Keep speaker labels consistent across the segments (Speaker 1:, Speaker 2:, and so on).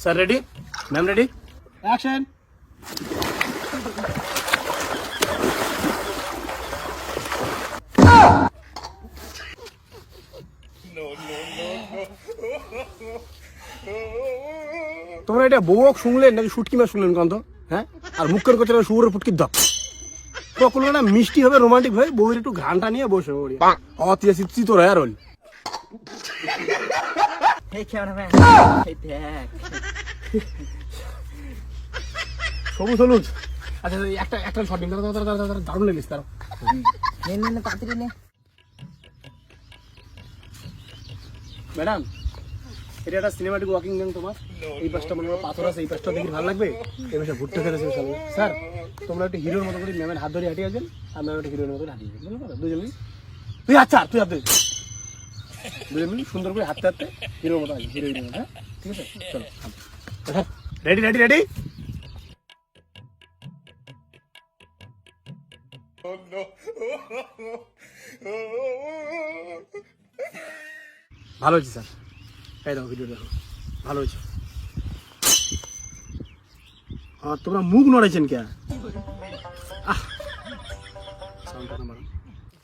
Speaker 1: Sir ready ma'am ready action তোমরা এটা বউক শুনলেন নাকি শুটকি মাছ শুনলেন কন্ত হ্যাঁ? আর মুখের করছে শুয়োরের ফুটকির দপ। তখন না মিষ্টি হবে রোমান্টিক হয়ে বউয়ের একটু ঘানটা নিয়ে বসে ওড়ি অতিয়া সিপসি তোর আর হল
Speaker 2: এই ক্যামেরাম্যান এই দেখ।
Speaker 1: সবুজ হলুদ। আচ্ছা একটা একটা শট নিন দাঁড়া দাঁড়া দাঁড়া দারুণ লেগেছে তার
Speaker 2: নে নে নে তাড়াতাড়ি নে
Speaker 1: ম্যাডাম এটা একটা সিনেমাটিক ওয়াকিং গেম তোমার? এই পাশটা মনে হয় পাথর আছে এই পাশটা দেখি ভালো লাগবে? এই পাশে ভুট্টা খেতেছে সব। স্যার তোমরা একটু হিরোর মতো করে ম্যামের হাত ধরে হাঁটিয়ে আছেন আর ম্যাম একটা হিরোর মতো হাঁটিয়ে বুঝতে পারো দুজন মিলে তুই আচ্ছা তুই হাত ধরে দুজন মিলে সুন্দর করে হাঁটতে হাঁটতে হিরোর মতো আসবে মতো হ্যাঁ? ঠিক আছে? চলো রেডি রেডি রেডি? ভালো হয়েছে, স্যার। এই দেখো ভিডিও দেখো। ভালো হয়েছে। তোমরা মুখ নড়াইছেন কে? আহ। সাউন্ডটা না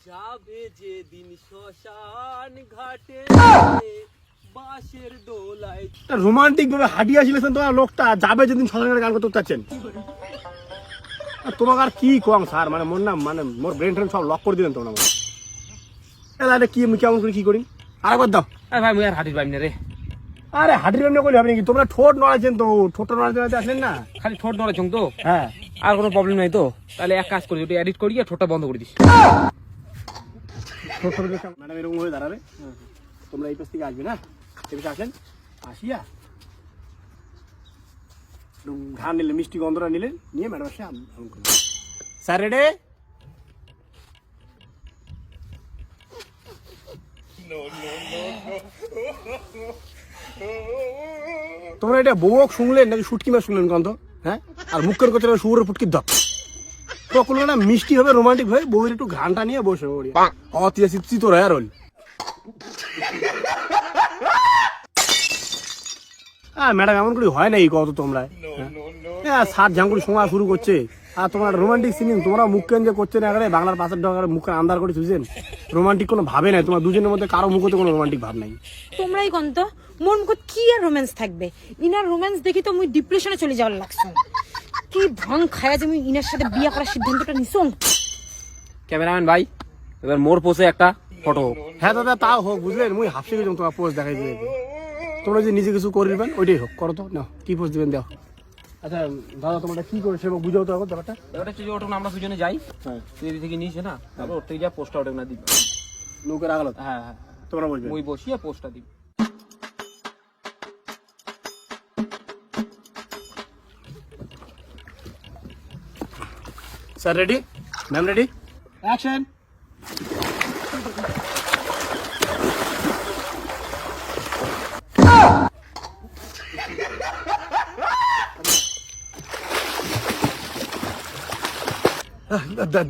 Speaker 3: যাবে যেদিন শ্মশান ঘাটে। বাঁশের দোলায়
Speaker 1: রোমান্টিক ভাবে হাঁটিয়ে আসিলেছেন তোমার লোকটা যাবে যেদিন সজনের গান করতে চাচ্ছেন। তোমাকে আর কি কম স্যার মানে মোর না মানে মোর ব্রেন ট্রেন সব লক করে দিলেন তোমরা আমার কি কেমন করে কি করি? আরেকবার দাও।
Speaker 3: আরে ভাই মুই আর হাঁটির পাইম না রে।
Speaker 1: আরে হাঁটির এমনি করলে হবে নাকি? তোমরা ঠোঁট নড়াইছেন তো ঠোঁট নড়াইতে আসলেন না?
Speaker 3: খালি ঠোঁট নড়াচ্ছ তো?
Speaker 1: হ্যাঁ।
Speaker 3: আর কোনো প্রবলেম নাই তো? তাহলে এক কাজ করি ওটা এডিট করিয়ে ঠোঁটটা বন্ধ করে দিস।
Speaker 1: ম্যাডাম এরকম হয়ে দাঁড়াবে। তোমরা এই পাশ থেকে আসবে না? এই পাশে আসেন। আসিয়া ঘা নিলে, মিষ্টি গন্ধটা নিলেন নিয়ে ম্যাডাম স্যার রেডে? তোমরা এটা বউক শুনলেন নাকি শুটকি মাছ শুনলেন কন্ত হ্যাঁ? আর মুখের করছে শুয়োরের ফুটকির দপ। তখন মিষ্টি হবে রোমান্টিক হয়ে বউয়ের একটু ঘানটা নিয়ে বসে ওড়ি অতিয়া সিপসি তোর আর হল হ্যাঁ ম্যাডাম এমন করে হয় না এই কত তোমরা? হ্যাঁ? সাত ঝাঙ্কুড়ি শোনা শুরু করছে। আর তোমার রোমান্টিক সিনিং তোমরা মুখকেন যে করছে না বাংলার পাশের ডগারে মুখের আন্দার করে শুয়েছেন রোমান্টিক কোনো ভাবে নাই তোমার দুজনের মধ্যে কারও মুখতে কোনো রোমান্টিক ভাব নাই।
Speaker 4: তোমরাই কোন তো? মোর মুখত কি আর রোম্যান্স থাকবে? ইনার রোম্যান্স দেখি তো মুই ডিপ্রেশনে চলে যাওয়ার লাগছে। কি ভাং খায়া যে মুই ইনার সাথে বিয়ে করার সিদ্ধান্তটা নিছং?
Speaker 3: ক্যামেরাম্যান ভাই এবার মোর পোষে একটা ফটো
Speaker 1: হ্যাঁ দাদা তাও হোক বুঝলেন? মুই হাফসে গেছিলাম তোমার পোস্ট দেখাই দিয়ে তোমরা যে নিজে কিছু করবেন ওইটাই হোক করো তো না কি পোস্ট দিবেন দাও আচ্ছা দাদা তোমরা কি করে সেবা বুঝাও তো এখন ব্যাপারটা।
Speaker 3: এবার হচ্ছে যে ওটা আমরা দুজনে যাই।
Speaker 1: হ্যাঁ।
Speaker 3: তুই থেকে নিয়েছে না? তারপর ওর থেকে যা পোস্টটা ওটা না দিবি।
Speaker 1: নৌকার আগালত?
Speaker 3: হ্যাঁ হ্যাঁ
Speaker 1: তোমরা বলবে
Speaker 3: মুই বসিয়ে পোস্টটা দিবি।
Speaker 1: Sir ready ma'am ready action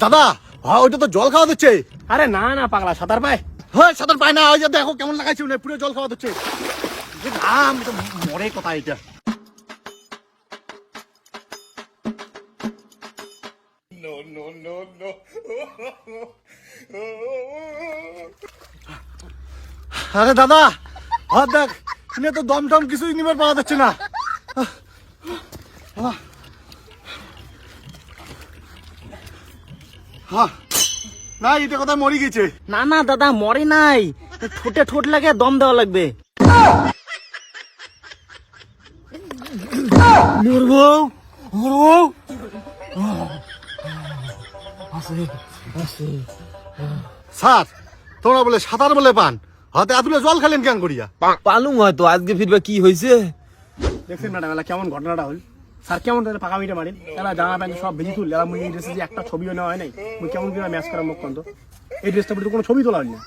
Speaker 5: দাদা হ্যাঁ ওইটা তো জল খাওয়া দিচ্ছে।
Speaker 1: আরে না না পাগলা সাঁতার পায়।
Speaker 5: হ্যাঁ সাঁতার পায় না ওই যে দেখো কেমন লাগাইছে পুরো জল খাওয়া দিচ্ছে। তো মরে কথা এটা। আরে দাদা হ্যাঁ দেখ এনে তো দম টম কিছুই নিবার পাওয়া যাচ্ছে না। না এটা কথা মরে গেছে।
Speaker 2: না না দাদা মরে নাই। ঠোঁটে ঠোঁট লাগে দম দেওয়া লাগবে।
Speaker 5: মরবো মরবো স্যার তোমরা বলে সাঁতার বলে পান। হাতে আতুলে জল খেলেন কেন করিয়া?
Speaker 2: পালুম হয়তো আজকে ফিরবে কি হয়েছে
Speaker 1: দেখছেন ম্যাডাম এলা কেমন ঘটনাটা হল? স্যার কেমন তাদের পাকা মিটে মারিন? এলা জামা প্যান্ট সব ভেজি তুল এলা মুই এই ড্রেসে যে একটা ছবিও নেওয়া হয় নাই মুই কেমন করে ম্যাচ করার মুখ কন্ত এই ড্রেসটা পরে তো কোনো ছবি তোলা হয় না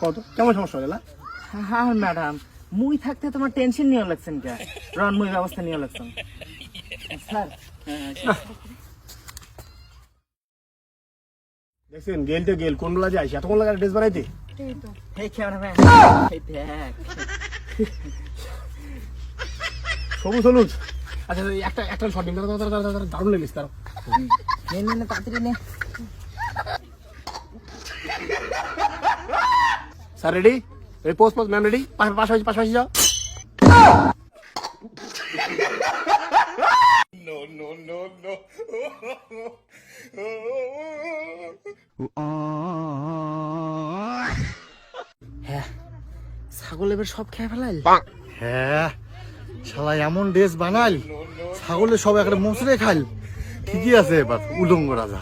Speaker 1: কত? কেমন সমস্যা হল এলা?
Speaker 2: হ্যাঁ ম্যাডাম মুই থাকতে তোমার টেনশন নিয়ে লাগছেন কে? রন মুই ব্যবস্থা নিয়ে লাগছেন। স্যার
Speaker 1: দেখছেন গেল তো গেল কোন বেলা যাইছে? এতক্ষণ লাগা ড্রেস বানাইতে? সবুজ হলুদ। আচ্ছা একটা একটা শর্ট দারুণ লেগেছে তার
Speaker 2: তাড়াতাড়ি নে।
Speaker 1: Sir ready ready post post ma'am ready পাশাপাশি পাশাপাশি যাও
Speaker 2: হ্যাঁ ছাগল এবার সব খেয়ে ফেলাইল?
Speaker 5: হ্যাঁ শালা এমন ড্রেস বানাইল ছাগলের সব একটা মুচড়ে খাইল। ঠিকই আছে এবার উলঙ্গ রাজা।